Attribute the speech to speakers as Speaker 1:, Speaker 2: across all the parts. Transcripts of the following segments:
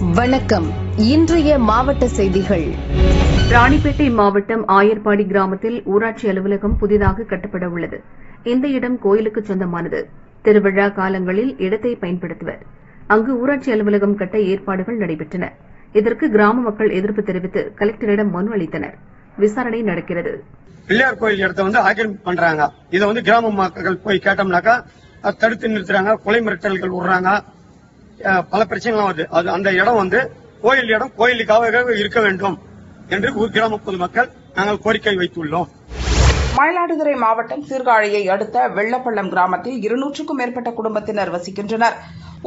Speaker 1: வணக்கம். இன்றைய மாவட்ட செய்திகள்.
Speaker 2: ராணிப்பேட்டை மாவட்டம் ஆயர்பாடி கிராமத்தில் ஊராட்சி அலுவலகம் புதிதாக கட்டப்பட உள்ளது. இந்த இடம் கோயிலுக்கு சொந்தமானது. திருவிழா காலங்களில் இடத்தை பயன்படுத்துவர். அங்கு ஊராட்சி அலுவலகம் கட்ட ஏற்பாடுகள் நடைபெற்றன. இதற்கு கிராம மக்கள் எதிர்ப்பு தெரிவித்து கலெக்டரிடம் மனு அளித்தனர். விசாரணை நடக்கிறது.
Speaker 3: பிள்ளையார் கோயில் இடத்த வந்து ஆக்கிரமிப்பு பண்றாங்க. இதை வந்து கிராம மக்கள் போய் கேட்டோம்னாக்கா தடுத்து நிறுத்துறாங்க கொலை மிரட்டல்கள் விடுறாங்க. பல பிரச்சனைகள் வருது. அது அந்த இடம் வந்து கோயில் இடம் கோயிலுக்காக இருக்க வேண்டும் என்று கிராம பொதுமக்கள் நாங்கள் கோரிக்கை வைத்துள்ளோம்.
Speaker 4: மயிலாடுதுறை மாவட்டம் சீர்காழியை அடுத்த வெள்ளப்பள்ளம் கிராமத்தில் இருநூற்றுக்கும் மேற்பட்ட குடும்பத்தினர் வசிக்கின்றனர்.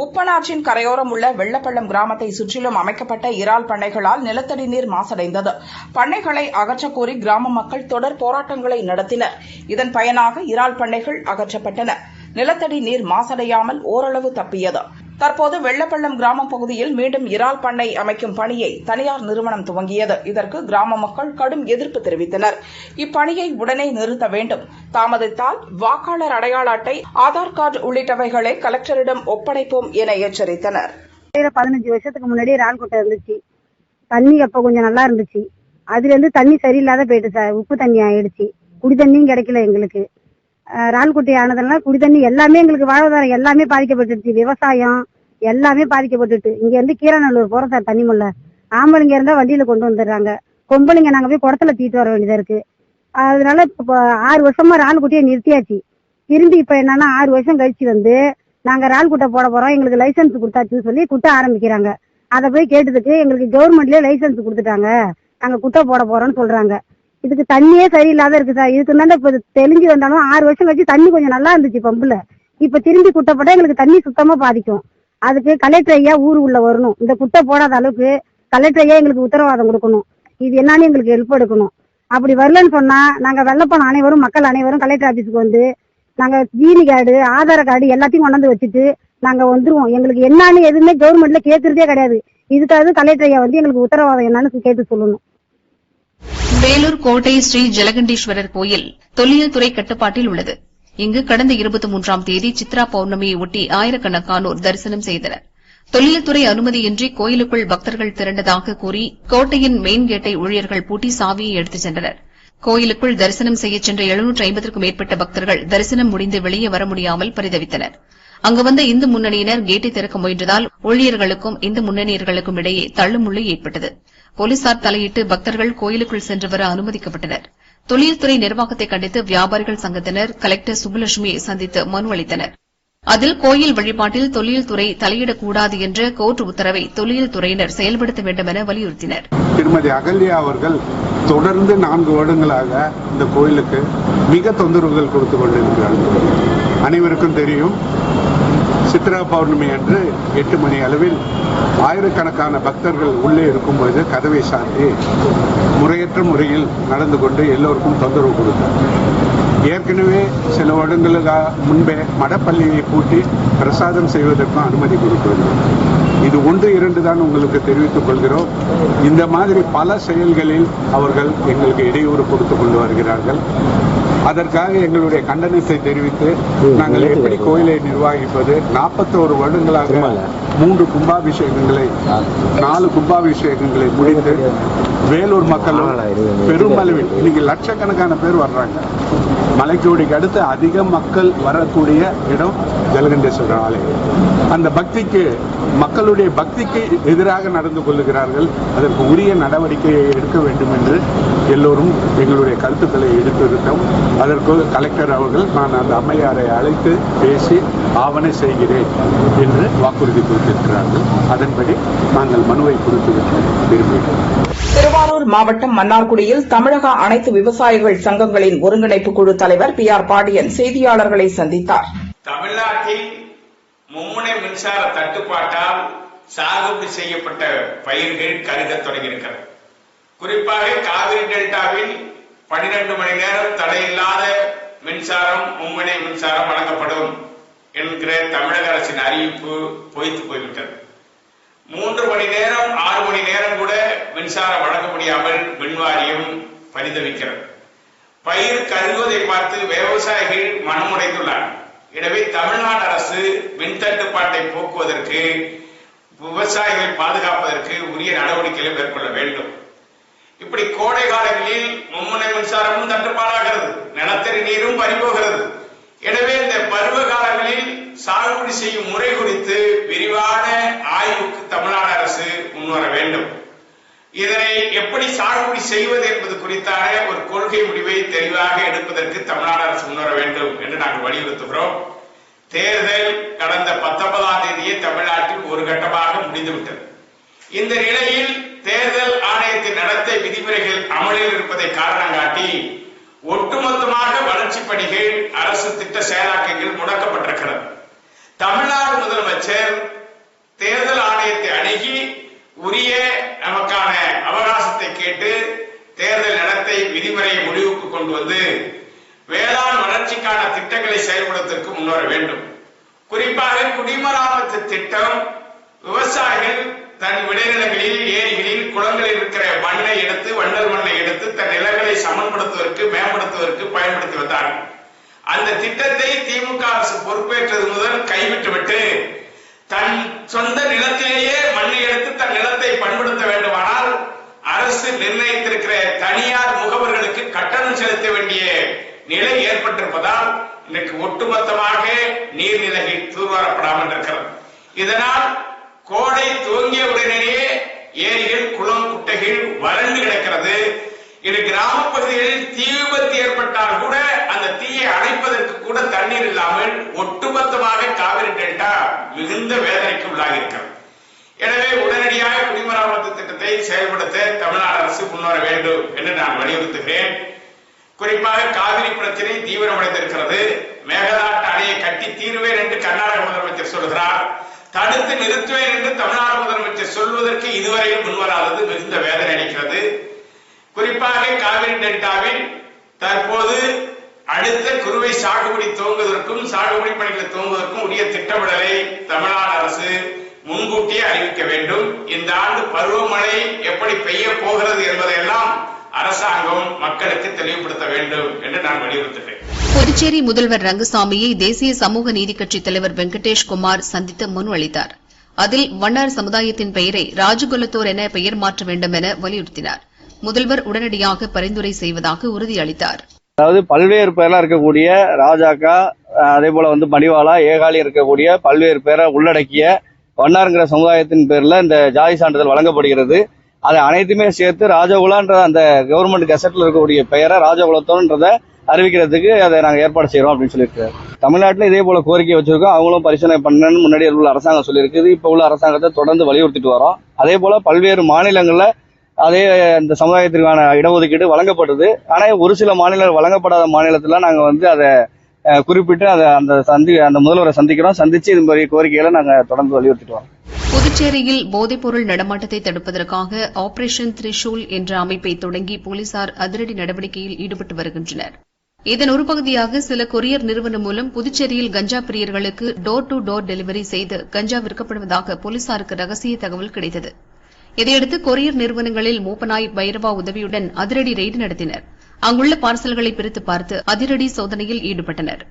Speaker 4: உப்பனாற்றின் கரையோரம் உள்ள வெள்ளப்பள்ளம் கிராமத்தை சுற்றிலும் அமைக்கப்பட்ட இறால் பண்ணைகளால் நிலத்தடி நீர் மாசடைந்தது. பண்ணைகளை அகற்றக்கோரி கிராம மக்கள் தொடர் போராட்டங்களை நடத்தினர். இதன் பயனாக இறால் பண்ணைகள் அகற்றப்பட்டன. நிலத்தடி நீர் மாசடையாமல் ஓரளவு தப்பியது. தற்போது வெள்ளப்பள்ளம் கிராமம் பகுதியில் மீண்டும் இறால் பண்ணை அமைக்கும் பணியை தனியார் நிறுவனம் துவங்கியது. இதற்கு கிராம மக்கள் கடும் எதிர்ப்பு தெரிவித்தனர். இப்பணியை உடனே நிறுத்த வேண்டும். தாமதித்தால் வாக்காளர் அடையாள அட்டை ஆதார் கார்டு உள்ளிட்டவைகளை கலெக்டரிடம் ஒப்படைப்போம் என எச்சரித்தனர்.
Speaker 5: பதினஞ்சு வருஷத்துக்கு முன்னாடி ரால்கோட்டை இருந்துச்சு. தண்ணி அப்ப கொஞ்சம் நல்லா இருந்துச்சு. அதுல இருந்து தண்ணி சரியில்லாத போயிட்டு சார் உப்பு தண்ணி ஆயிடுச்சு. குடி தண்ணியும் கிடைக்கல எங்களுக்கு. அஹ் ரால்குட்டி ஆனதுனால குடி தண்ணி எல்லாமே எங்களுக்கு வாழ்வாதாரம் எல்லாமே பாதிக்கப்பட்டுருச்சு விவசாயம் எல்லாமே பாதிக்கப்பட்டுட்டு. இங்க இருந்து கீரநல்லூர் போறோம் சார் தண்ணி முல்ல. ஆம்பளைங்க இருந்தா வண்டியில கொண்டு வந்துடுறாங்க. பொம்பளைங்க நாங்க போய் குடத்துல தீட்டு வர வேண்டியதா இருக்கு. அதனால இப்போ ஆறு வருஷமா ரால்குட்டியை நிறுத்தியாச்சு. திரும்பி இப்ப என்னன்னா ஆறு வருஷம் கழிச்சு வந்து நாங்க ரால் குட்டை போட போறோம். எங்களுக்கு லைசன்ஸ் கொடுத்தாச்சுன்னு சொல்லி குட்டை ஆரம்பிக்கிறாங்க. அதை போய் கேட்டதுக்கு எங்களுக்கு கவர்மெண்ட்லயே லைசன்ஸ் கொடுத்துட்டாங்க. நாங்க குட்டை போட போறோம்னு சொல்றாங்க. இதுக்கு தண்ணியே சரியில்லாத இருக்கு சார். இதுக்கு தான் இப்ப தெளிஞ்சு வந்தாலும் ஆறு வருஷம் கழிச்சு தண்ணி கொஞ்சம் நல்லா இருந்துச்சு பம்புல. இப்ப திரும்பி குட்டை போட்டா எங்களுக்கு தண்ணி சுத்தமா பாதிக்கும். அதுக்கு கலெக்டர் ஐயா ஊர் உள்ள வரணும். இந்த குட்டை போடாத அளவுக்கு கலெக்டர் ஐயா எங்களுக்கு உத்தரவாதம் கொடுக்கணும். இது என்னன்னு எங்களுக்கு ஹெல்ப் எடுக்கணும். அப்படி வரலன்னு சொன்னா நாங்க வெள்ளப்பணம் அனைவரும் மக்கள் அனைவரும் கலெக்டர் ஆபீஸுக்கு வந்து நாங்க ஜீனி கார்டு ஆதார் கார்டு எல்லாத்தையும் கொண்டாந்து வச்சுட்டு நாங்க வந்துருவோம். எங்களுக்கு என்னன்னு எதுவுமே கவர்மெண்ட்ல கேக்குறதே கிடையாது. இதுக்காக கலெக்டர் ஐயா வந்து எங்களுக்கு உத்தரவாதம் என்னன்னு கேட்டு சொல்லணும்.
Speaker 6: வேலூர் கோட்டை ஸ்ரீ ஜலகண்டீஸ்வரர் கோயில் தொல்லியல் துறை கட்டுப்பாட்டில் உள்ளது. இங்கு கடந்த இருபத்தி மூன்றாம் தேதி சித்ரா பௌர்ணமியை ஒட்டி ஆயிரக்கணக்கானோர் தரிசனம் செய்தனர். தொழில்துறை அனுமதியின்றி கோயிலுக்குள் பக்தர்கள் திரண்டதாக கூறி கோட்டையின் மெயின் கேட்டை ஊழியர்கள் பூட்டி சாவியை எடுத்துச் சென்றனர். கோயிலுக்குள் தரிசனம் செய்யச் சென்ற எழுநூற்று ஐம்பதற்கும் மேற்பட்ட பக்தர்கள் தரிசனம் முடிந்து வெளியே வர முடியாமல் பரிதவித்தனர். அங்கு வந்த இந்து முன்னணியினர் கேட்டை திறக்க முயன்றதால் ஊழியர்களுக்கும் இந்து முன்னணியர்களுக்கும் இடையே தள்ளுமுள்ளு ஏற்பட்டது. போலீசார் தலையிட்டு பக்தர்கள் கோயிலுக்குள் சென்று வர அனுமதிக்கப்பட்டனர். தொழில்துறை நிர்வாகத்தை கண்டித்து வியாபாரிகள் சங்கத்தினர் கலெக்டர் சுப்புலட்சுமியை சந்தித்து மனு அளித்தனர். அதில் கோயில் வழிபாட்டில் தொழில்துறை தலையிடக்கூடாது என்ற கோர்ட் உத்தரவை தொழில்துறையினர் செயல்படுத்த வேண்டும் என வலியுறுத்தினர்.
Speaker 7: திருமதி அகல்யா அவர்கள் தொடர்ந்து நான்கு வருடங்களாக இந்த கோயிலுக்கு மிக தொந்தரவுகள் கொடுத்து கொண்டிருக்கிறார்கள். அனைவருக்கும் தெரியும் சித்ரா பௌர்ணமி அன்று எட்டு மணி அளவில் ஆயிரக்கணக்கான பக்தர்கள் உள்ளே இருக்கும் பொழுது கதவை சாத்தி முறையற்ற முறையில் நடந்து கொண்டு எல்லோருக்கும் தொந்தரவு கொடுத்தார். ஏற்கனவே சில வருடங்களுக்கு முன்பே மடப்பள்ளியை பூட்டி பிரசாதம் செய்வதற்கும் அனுமதி கொடுக்கவில்லை இது ஒன்று இரண்டு தான் உங்களுக்கு தெரிவித்துக் கொள்கிறோம். இந்த மாதிரி பல செயல்களில் அவர்கள் எங்களுக்கு இடையூறு கொடுத்து கொண்டு வருகிறார்கள். அதற்காக எங்களுடைய கண்டனத்தை தெரிவித்து நாங்கள் எப்படி கோயிலை நிர்வகிப்பது நாற்பத்தோரு வருடங்களாக மூன்று கும்பாபிஷேகங்களை நாலு கும்பாபிஷேகங்களை முடித்து வேலூர் மக்களும் பெருமளவில் இன்னைக்கு லட்சக்கணக்கான பேர் வர்றாங்க. மலைக்கோடிக்கு அடுத்து அதிக மக்கள் வரக்கூடிய இடம் ஜலகண்டேஸ்வரர் ஆலயம். அந்த பக்திக்கு மக்களுடைய பக்திக்கு எதிராக நடந்து கொள்ளுகிறார்கள். அதற்கு உரிய நடவடிக்கையை எடுக்க வேண்டும் என்று எல்லோரும் எங்களுடைய கருத்துக்களை எடுத்திருந்தோம் அதற்கு கலெக்டர் அவர்கள் நான் அந்த அம்மையாரை அழைத்து பேசி ஆவணை செய்கிறேன் என்று வாக்குறுதி கொடுத்திருக்கிறார்கள். அதன்படி நாங்கள் மனுவை கொடுத்து விரும்புகிறோம்.
Speaker 4: திருவாரூர் மாவட்டம் மன்னார்குடியில் தமிழக அனைத்து விவசாயிகள் சங்கங்களின் ஒருங்கிணைப்பு குழு தலைவர் பி ஆர் பாண்டியன் செய்தியாளர்களை சந்தித்தார்.
Speaker 8: தமிழ்நாட்டில் மும்முனை மின்சார தட்டுப்பாட்டால் சாகுபடி செய்யப்பட்ட பயிர்கள் கருகத் தொடங்கியிருக்கிறது. குறிப்பாக காவிரி டெல்டாவில் பனிரெண்டு மணி நேரம் தடையில்லாத மின்சாரம் மும்முனை மின்சாரம் வழங்கப்படும் என்கிற தமிழக அரசின் அறிவிப்பு பொய்த்து போய்விட்டது. மூன்று மணி நேரம் ஆறு மணி நேரம் கூட மின்சாரம் வழங்க முடியாமல் மின்வாரியம் பரிதவிக்கிறது. பயிர் கருகுவதை பார்த்து விவசாயிகள் மனமுடைந்துள்ளார்கள். எனவே தமிழ்நாடு அரசு மின் தட்டுப்பாட்டை போக்குவதற்கு விவசாயிகளை பாதுகாப்பதற்கு உரிய நடவடிக்கைகளை மேற்கொள்ள வேண்டும். இப்படி கோடை காலங்களில் மும்முனை மின்சாரமும் தட்டுப்பாடாகிறது. நிலத்தடி நீரும் பறிபோகிறது. எனவே இந்த பருவ காலங்களில் சாகுபடி செய்யும் முறை குறித்து விரிவான ஆய்வுக்கு தமிழ்நாடு அரசு முன்வர வேண்டும். இதனை எப்படி சாகுபடி செய்வது என்பது குறித்தான ஒரு கொள்கை முடிவை தெளிவாக எடுப்பதற்கு தமிழ்நாடு அரசு முன்வர வேண்டும் என்று நாங்கள் வலியுறுத்துகிறோம். தேர்தல் கடந்த பத்தொன்பதாம் தேதியே தமிழ்நாட்டில் ஒரு கட்டமாக முடிந்துவிட்டது. இந்த நிலையில் தேர்தல் ஆணையத்தின் நடத்தை விதிமுறைகள் அமலில் இருப்பதை காரணம் காட்டி ஒட்டுமொத்தமாக வளர்ச்சி பணிகள் அரசு திட்ட செயலாக்கங்கள் முடக்கப்பட்டிருக்கிறது. தமிழ்நாடு முதலமைச்சர் தேர்தல் ஆணையத்தை அணுகி உரிய கேட்டு தேர்தல் நடத்தை விதிமுறையை முடிவுக்கு கொண்டு வந்து வேளாண் வளர்ச்சிக்கான திட்டங்களை செயல்படுவதற்கு முன்வர வேண்டும். குறிப்பாக குடிமராமத்து திட்டம் விவசாயிகள் தன் விளைநிலங்களில் ஏரிகளில் குளங்களில் இருக்கிற மண்ணை எடுத்து வண்டல் மண்ணை எடுத்து தன் நிலங்களை சமன்படுத்துவதற்கு மேம்படுத்துவதற்கு பயன்படுத்தி வந்தார்கள் அந்த திட்டத்தை திமுக அரசு பொறுப்பேற்றது முதல் கைவிட்டுவிட்டு தன் சொந்த நிலத்திலேயே மண்ணை எடுத்து தன் நிலத்தை பண்படுத்த வேண்டுமானால் அரசு நிர்ணயித்திருக்கிற தனியார் முகவர்களுக்கு கட்டணம் செலுத்த வேண்டிய நிலை ஏற்பட்டிருப்பதால் இன்றைக்கு ஒட்டுமொத்தமாக நீர்நிலைகள் தூர்வாரப்படாமல் இருக்கிறது. இதனால் கோடை துவங்கிய உடனேயே ஏரிகள் குளம் குட்டைகள் வறண்டு கிடக்கிறது. இது கிராம பகுதிகளில் தீ விபத்து ஏற்பட்டால் கூட அந்த தீயை அணைப்பதற்கு கூட தண்ணீர் இல்லாமல் ஒட்டுமொத்தமாக காவிரி டெல்டா மிகுந்த வேதனைக்கு உள்ளாகி இருக்கிறது எனவே உடனடியாக குடிமராமத்து திட்டத்தை செயல்படுத்த தமிழ்நாடு அரசு முன்வர வேண்டும் என்று நான் வலியுறுத்துகிறேன். குறிப்பாக காவிரி பிரச்சனை தீவிரமடைந்திருக்கிறது. மேகதாட்டு அணையை கட்டி தீர்வேன் என்று கர்நாடக முதலமைச்சர் சொல்கிறார். தடுத்து நிறுத்துவேன் என்று தமிழ்நாடு முதலமைச்சர் சொல்வதற்கு இதுவரையில் முன்வராதது மிகுந்த வேதனை அளிக்கிறது. குறிப்பாக காவிரி டெல்டாவில் தற்போது அடுத்த குறுவை சாகுபடி துவங்குவதற்கும் சாகுபடி பணிகளை துவங்குவதற்கும் உரிய திட்டமிடலை தமிழ்நாடு அரசு முன்கூட்டியே அறிவிக்க வேண்டும். இந்த ஆண்டு பருவமழை எப்படி பெய்ய போகிறது என்பதையெல்லாம் அரசாங்கம் மக்களுக்கு தெளிவுபடுத்த வேண்டும் என்று நான் வலியுறுத்துகிறேன்.
Speaker 6: புதுச்சேரி முதல்வர் ரங்கசாமியை தேசிய சமூக நீதி கட்சித் தலைவர் வெங்கடேஷ் குமார் சந்தித்து மனு அளித்தார் அதில் வண்ணார் சமுதாயத்தின் பெயரை ராஜகுலத்தோர் என பெயர் மாற்ற வேண்டும் என வலியுறுத்தினார். முதல்வர் உடனடியாக பரிந்துரை செய்வதாக உறுதியளித்தார்.
Speaker 9: அதாவது பல்வேறு பேர்லாம் இருக்கக்கூடிய ராஜாக்கா அதே போல வந்து மணிவாலா ஏகாலி இருக்கக்கூடிய பல்வேறு பேரை உள்ளடக்கிய வண்ணாருங்கிற சமுதாயத்தின் பேரில் இந்த ஜாதி சான்றிதழ் வழங்கப்படுகிறது. அதை அனைத்துமே சேர்த்து ராஜகுலான்ற அந்த கவர்மெண்ட் கெசட்டில் இருக்கக்கூடிய பெயரை ராஜகுலத்தோன்றத அறிவிக்கிறதுக்கு அதை நாங்கள் ஏற்பாடு செய்கிறோம் அப்படின்னு சொல்லியிருக்காரு தமிழ்நாட்டில் இதே போல கோரிக்கை வச்சிருக்கோம். அவங்களும் பரிசீலனை பண்ணணும்னு முன்னாடி உள்ள அரசாங்கம் சொல்லியிருக்குது. இப்போ உள்ள அரசாங்கத்தை தொடர்ந்து வலியுறுத்திட்டு வரோம். அதே போல பல்வேறு மாநிலங்களில் அதே இந்த சமுதாயத்திற்கான இடஒதுக்கீடு வழங்கப்படுது. ஆனால் ஒரு சில மாநிலங்கள் வழங்கப்படாத மாநிலத்தில் நாங்கள் வந்து அதை குறிப்பிட்டு அதை அந்த சந்தி அந்த முதல்வரை சந்திக்கிறோம். சந்திச்சு இது மாதிரி கோரிக்கைகளை நாங்க தொடர்ந்து வலியுறுத்திட்டு வரோம்
Speaker 6: புதுச்சேரியில் போதைப்பொருள் நடமாட்டத்தை தடுப்பதற்காக ஆபரேஷன் திரிஷூல் என்ற அமைப்பை தொடங்கி போலீசார் அதிரடி நடவடிக்கையில் ஈடுபட்டு வருகின்றனர். இதன் ஒரு பகுதியாக சில கொரியர் நிறுவனம் மூலம் புதுச்சேரியில் கஞ்சா பிரியர்களுக்கு டோர் டு டோர் டெலிவரி செய்து கஞ்சா விற்கப்படுவதாக போலீசாருக்கு ரகசிய தகவல் கிடைத்தது. இதையடுத்து கொரியர் நிறுவனங்களில் மூப்பனாய் பைரவா உதவியுடன் அதிரடி ரெய்டு நடத்தினர். அங்குள்ள பார்சல்களை பிரித்து பார்த்து அதிரடி சோதனையில் ஈடுபட்டனர்.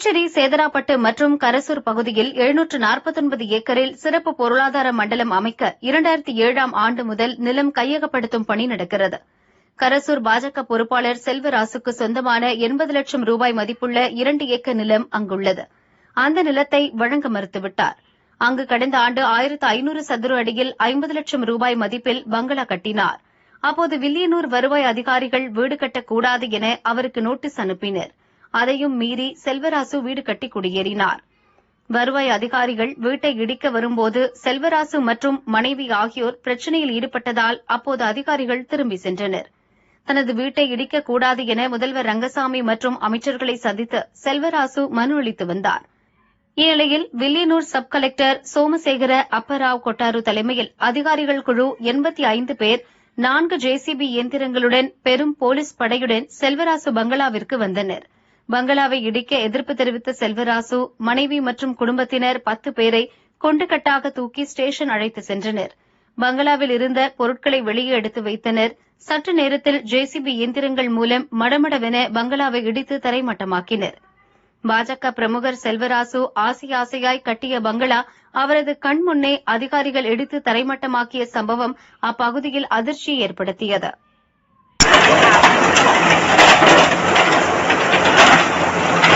Speaker 10: புதுச்சேரி சேதராப்பட்டு மற்றும் கரசூர் பகுதியில் எழுநூற்று நாற்பத்தொன்பது ஏக்கரில் சிறப்பு பொருளாதார மண்டலம் அமைக்க இரண்டாயிரத்தி ஏழாம் ஆண்டு முதல் நிலம் கையகப்படுத்தும் பணி நடக்கிறது. கரசூர் பாஜக பொறுப்பாளர் செல்வராசுக்கு சொந்தமான எண்பது லட்சம் ரூபாய் மதிப்புள்ள இரண்டு ஏக்கர் நிலம் அங்குள்ளது. அந்த நிலத்தை வழங்க மறுத்துவிட்டார். அங்கு கடந்த ஆண்டு ஆயிரத்து ஐநூறு சதுர அடியில் ஐம்பது லட்சம் ரூபாய் மதிப்பில் பங்களா கட்டினார். அப்போது வில்லியனூர் வருவாய் அதிகாரிகள் வீடு கட்டக்கூடாது என அவருக்கு நோட்டீஸ் அனுப்பினர். அதையும் மீறி செல்வராசு வீடு கட்டி குடியேறினார். வருவாய் அதிகாரிகள் வீட்டை இடிக்க வரும்போது செல்வராசு மற்றும் மனைவி ஆகியோர் பிரச்சினையில் ஈடுபட்டதால் அப்போது அதிகாரிகள் திரும்பி சென்றனர். தனது வீட்டை இடிக்கக்கூடாது என முதல்வர் ரங்கசாமி மற்றும் அமைச்சர்களை சந்தித்து செல்வராசு மனு அளித்து வந்தார். இந்நிலையில் வில்லியனூர் சப் கலெக்டர் சோமசேகர அப்பராவ் கொட்டாரு தலைமையில் அதிகாரிகள் குழு எண்பத்தி ஐந்து பேர் நான்கு ஜேசிபி இயந்திரங்களுடன் பெரும் போலீஸ் படையுடன் செல்வராசு பங்களாவிற்கு வந்தனர். பங்களாவை இடிக்க எதிர்ப்பு தெரிவித்த செல்வராசு மனைவி மற்றும் குடும்பத்தினர் பத்து பேரை கொண்டுகட்டாக தூக்கி ஸ்டேஷன் அழைத்து சென்றனர். பங்களாவில் இருந்த பொருட்களை வெளியே எடுத்து வைத்தனர். சற்று நேரத்தில் ஜேசிபி இயந்திரங்கள் மூலம் மடமடவென பங்களாவை இடித்து தரைமட்டமாக்கினர். பாஜக பிரமுகர் செல்வராசு ஆசை ஆசையாய் கட்டிய பங்களா அவரது கண் முன்னே அதிகாரிகள் இடித்து தரைமட்டமாக்கிய சம்பவம் அப்பகுதியில் அதிர்ச்சியை ஏற்படுத்தியது.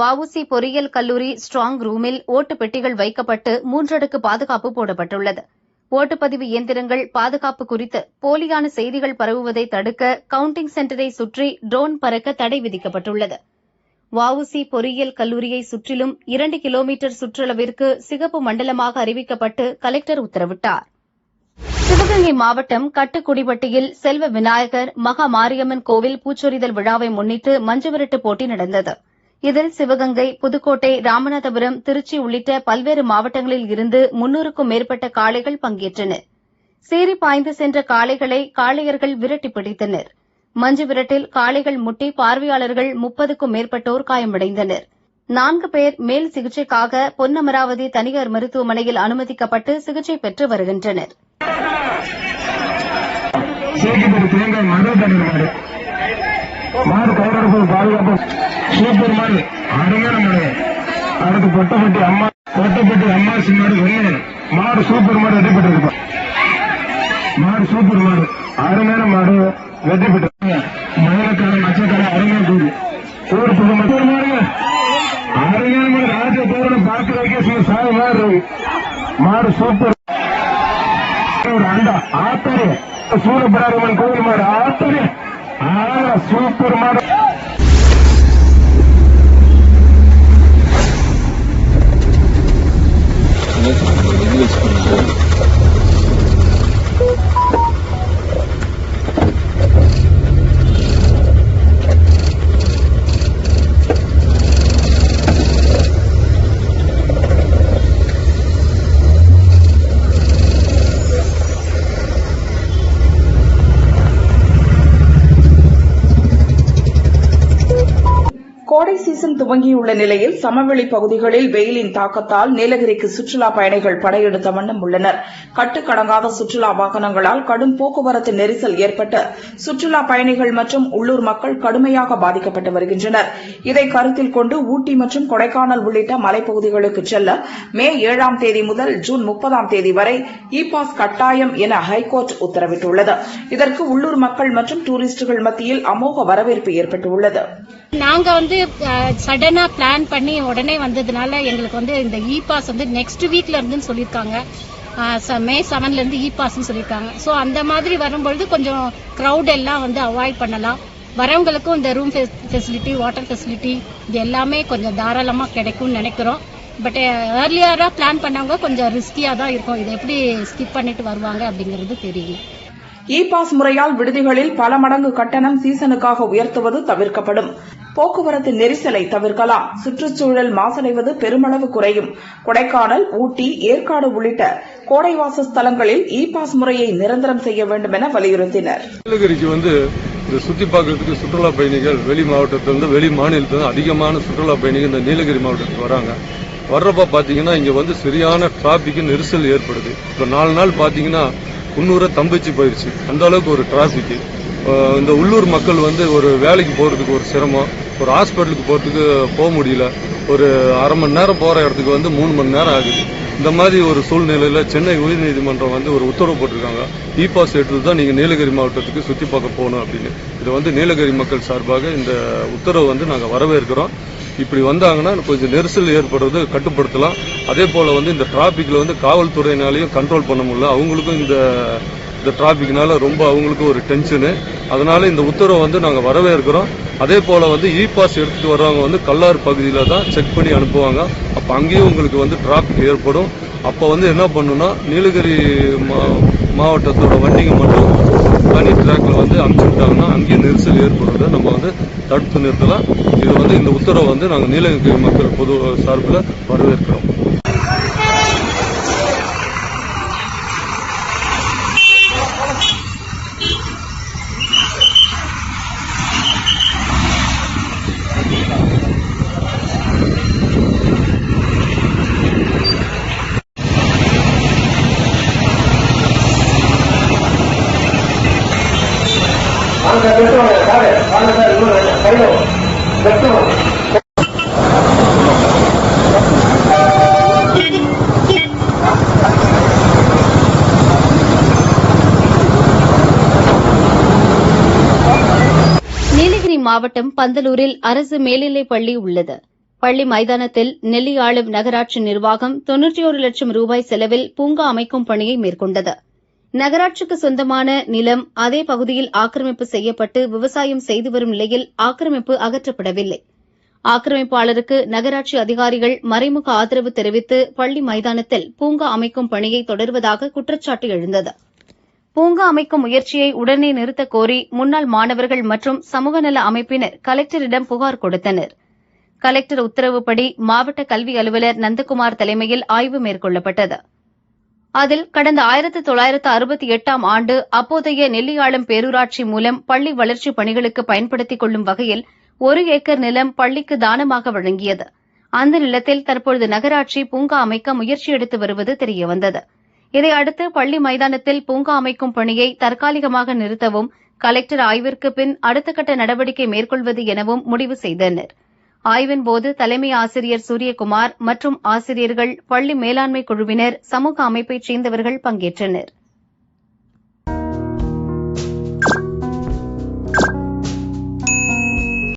Speaker 10: வஉசி பொறியியல் கல்லூரி ஸ்ட்ராங் ரூமில் ஓட்டு பெட்டிகள் வைக்கப்பட்டு மூன்றடுக்கு பாதுகாப்பு போடப்பட்டுள்ளது. ஓட்டுப்பதிவு இயந்திரங்கள் பாதுகாப்பு குறித்து போலியான செய்திகள் பரவுவதை தடுக்க கவுண்டிங் சென்டரை சுற்றி ட்ரோன் பறக்க தடை விதிக்கப்பட்டுள்ளது. வஉசி பொறியியல் கல்லூரியை சுற்றிலும் இரண்டு கிலோமீட்டர் சுற்றளவிற்கு சிகப்பு மண்டலமாக அறிவிக்கப்பட்டு கலெக்டர் உத்தரவிட்டார். சிவகங்கை மாவட்டம் கட்டுக்குடிப்பட்டியில் செல்வ விநாயகர் மகா மாரியம்மன் கோவில் பூச்சொரிதல் விழாவை முன்னிட்டு மஞ்சுவிரட்டு போட்டி நடந்தது. இதில் சிவகங்கை புதுக்கோட்டை ராமநாதபுரம் திருச்சி உள்ளிட்ட பல்வேறு மாவட்டங்களில் இருந்து முன்னூறுக்கும் மேற்பட்ட காளைகள் பங்கேற்றன சீறி பாய்ந்து சென்ற காளைகளை காளையர்கள் விரட்டி பிடித்தனர். மஞ்சு விரட்டில் காளைகள் முட்டி பார்வையாளர்கள் முப்பதுக்கும் மேற்பட்டோர் காயமடைந்தனர். நான்கு பேர் மேல் சிகிச்சைக்காக பொன்னமராவதி தனியார் மருத்துவமனையில் அனுமதிக்கப்பட்டு சிகிச்சை பெற்று வருகின்றனர்.
Speaker 11: மாடு மாடு கவரப்பு பாதுகாப்பு. சூப்பர் மாடு அருமையான மாடு அடுத்து பொட்டப்பட்டி அம்மா பொட்டப்பட்டி அம்மா மாடு வெள்ளை மாடு சூப்பர் மாடு வெற்றி பெற்றிருப்பா மாடு சூப்பர் மாடு அருமையான மாடு வெற்றி பெற்று மயிலக்காரன் மச்சக்காரன் அருமையான கூடு. ஊர் புது மற்றொரு மாடுங்க அருமையான மாடு ராஜ தோரணை பார்க்க வைக்க சாய் மாடு. மாடு சூப்பர் ஒரு அண்டா ஆத்தரி சூரபிராமன் கோயில் மாடு ஆத்தரி ஆ சூப்பர் மாடு
Speaker 4: கோடை துவங்கியுள்ள நிலையில் சமவெளி பகுதிகளில் வெயிலின் தாக்கத்தால் நீலகிரிக்கு சுற்றுலா பயணிகள் படையெடுத்த வண்ணம் உள்ளனர். கட்டுக்கடங்காத சுற்றுலா வாகனங்களால் கடும் போக்குவரத்து நெரிசல் ஏற்பட்டு சுற்றுலா பயணிகள் மற்றும் உள்ளூர் மக்கள் கடுமையாக பாதிக்கப்பட்டு வருகின்றனர். இதை கருத்தில் கொண்டு ஊட்டி மற்றும் கொடைக்கானல் உள்ளிட்ட மலைப்பகுதிகளுக்கு செல்ல மே ஏழாம் தேதி முதல் ஜூன் முப்பதாம் தேதி வரை இ பாஸ் கட்டாயம் என ஹைகோர்ட் உத்தரவிட்டுள்ளது. இதற்கு உள்ளூர் மக்கள் மற்றும் டூரிஸ்டுகள் மத்தியில் அமோக வரவேற்பு ஏற்பட்டுள்ளது.
Speaker 12: நாங்க வந்து சடனா பிளான் பண்ணி உடனே வந்ததுனால எங்களுக்கு வந்து இந்த இ பாஸ் வந்து நெக்ஸ்ட் வீக்ல இருந்துன்னு சொல்லியிருக்காங்க. மே செவன்ல இருந்து இ பாஸ்னு சொல்லியிருக்காங்க. ஸோ அந்த மாதிரி வரும்பொழுது கொஞ்சம் க்ரௌட் எல்லாம் வந்து அவாய்ட் பண்ணலாம். வரவங்களுக்கும் இந்த ரூம் ஃபெசிலிட்டி வாட்டர் ஃபெசிலிட்டி இது எல்லாமே கொஞ்சம் தாராளமாக கிடைக்கும்னு நினைக்கிறோம். பட் ஏர்லியராக பிளான் பண்ணவங்க கொஞ்சம் ரிஸ்கியாக தான் இருக்கும். இதை எப்படி ஸ்கிப் பண்ணிட்டு வருவாங்க அப்படிங்கிறது தெரியல.
Speaker 4: இ பாஸ் முறையால் விடுதிகளில் பல மடங்கு கட்டணம் சீசனுக்காக உயர்த்துவது தவிர்க்கப்படும். போக்குவரத்து நெரிசலை தவிர்க்கலாம். சுற்றுச்சூழல் மாசடைவது பெருமளவு குறையும். கொடைக்கானல் ஊட்டி ஏற்காடு உள்ளிட்ட கோடைவாச ஸ்தலங்களில் இ பாஸ் முறையை நிரந்தரம் செய்ய வேண்டும் என வலியுறுத்தினர்.
Speaker 13: நீலகிரிக்கு வந்து இந்த சுத்தி பார்க்கறதுக்கு சுற்றுலா பயணிகள் வெளி மாவட்டத்திலிருந்து வெளி மாநிலத்திலிருந்து அதிகமான சுற்றுலா பயணிகள் இந்த நீலகிரி மாவட்டத்துக்கு வராங்க. வர்றப்ப பாத்தீங்கன்னா இங்க வந்து சரியான டிராபிக் நெரிசல் ஏற்படுது. இப்ப நாலு நாள் பாத்தீங்கன்னா குன்னூரை தம்பிச்சு போயிருச்சு. அந்த அளவுக்கு ஒரு டிராபிக் இந்த உள்ளூர் மக்கள் வந்து ஒரு வேலைக்கு போகிறதுக்கு ஒரு சிரமம் ஒரு ஹாஸ்பிட்டலுக்கு போகிறதுக்கு போக முடியல. ஒரு அரை மணி நேரம் போகிற இடத்துக்கு வந்து மூணு மணி நேரம் ஆகுது. இந்த மாதிரி ஒரு சூழ்நிலையில் சென்னை உயர்நீதிமன்றம் வந்து ஒரு உத்தரவு போட்டிருக்காங்க. இ பாஸ் எடுத்து தான் நீங்கள் நீலகிரி மாவட்டத்துக்கு சுற்றி பார்க்க போகணும் அப்படின்னு. இதை வந்து நீலகிரி மக்கள் சார்பாக இந்த உத்தரவு வந்து நாங்கள் வரவேற்கிறோம். இப்படி வந்தாங்கன்னா கொஞ்சம் நெரிசல் ஏற்படுறது கட்டுப்படுத்தலாம். அதே போல் வந்து இந்த டிராஃபிக்கில் வந்து காவல்துறையினாலையும் கண்ட்ரோல் பண்ண முடியல. அவங்களுக்கும் இந்த இந்த டிராபிக்னால ரொம்ப அவங்களுக்கு ஒரு டென்ஷனு அதனால இந்த உத்தரவை வந்து நாங்கள் வரவேற்கிறோம். அதே போல் வந்து இ பாஸ் எடுத்துகிட்டு வர்றவங்க வந்து கல்லார் பகுதியில் தான் செக் பண்ணி அனுப்புவாங்க. அப்போ அங்கேயும் உங்களுக்கு வந்து டிராபிக் ஏற்படும். அப்போ வந்து என்ன பண்ணுன்னா நீலகிரி மா- மாவட்டத்தோட வண்டிங்க மட்டும் தனி ட்ராக்ல வந்து அனுப்பிச்சுட்டாங்கன்னா அங்கேயும் நெரிசல் ஏற்படுறத நம்ம வந்து தடுத்து நிறுத்தலாம். இது வந்து இந்த உத்தரவை வந்து நாங்கள் நீலகிரி மக்கள் பொது சார்பில் வரவேற்கிறோம்.
Speaker 10: மாவட்டம் பந்தலூரில் அரசு மேல்நிலைப் பள்ளி உள்ளது. பள்ளி மைதானத்தில் நெல்லி ஆளும் நகராட்சி நிர்வாகம் தொன்னூற்றி ஒரு லட்சம் ரூபாய் செலவில் பூங்கா அமைக்கும் பணியை மேற்கொண்டது. நகராட்சிக்கு சொந்தமான நிலம் அதே பகுதியில் ஆக்கிரமிப்பு செய்யப்பட்டு விவசாயம் செய்து வரும் நிலையில் ஆக்கிரமிப்பு அகற்றப்படவில்லை. ஆக்கிரமிப்பாளருக்கு நகராட்சி அதிகாரிகள் மறைமுக ஆதரவு தெரிவித்து பள்ளி மைதானத்தில் பூங்கா அமைக்கும் பணியை தொடர்வதாக குற்றச்சாட்டு எழுந்தது. பூங்கா அமைக்கும் முயற்சியை உடனே நிறுத்தக் கோரி முன்னாள் மாணவர்கள் மற்றும் சமூக நல அமைப்பினர் கலெக்டரிடம் புகார் கொடுத்தனர். கலெக்டர் உத்தரவுப்படி மாவட்ட கல்வி அலுவலர் நந்தகுமார் தலைமையில் ஆய்வு மேற்கொள்ளப்பட்டது. அதில் கடந்த ஆயிரத்து தொள்ளாயிரத்து அறுபத்தி எட்டாம் ஆண்டு அப்போதைய நெல்லியாளம் பேரூராட்சி மூலம் பள்ளி வளர்ச்சிப் பணிகளுக்கு பயன்படுத்திக் கொள்ளும் வகையில் ஒரு ஏக்கர் நிலம் பள்ளிக்கு தானமாக வழங்கியது. அந்த நிலத்தில் தற்பொழுது நகராட்சி பூங்கா அமைக்க முயற்சி எடுத்து வருவது தெரியவந்தது. இதையடுத்து பள்ளி மைதானத்தில் பூங்கா அமைக்கும் பணியை தற்காலிகமாக நிறுத்தவும் கலெக்டர் ஆய்விற்கு பின் அடுத்த கட்ட நடவடிக்கை மேற்கொள்வது எனவும் முடிவு செய்தனர். ஆய்வின் போது தலைமை ஆசிரியர் சூரியகுமார் மற்றும் ஆசிரியர்கள் பள்ளி மேலாண்மை குழுவினர் சமூக அமைப்பைச் சேர்ந்தவர்கள் பங்கேற்றனர்.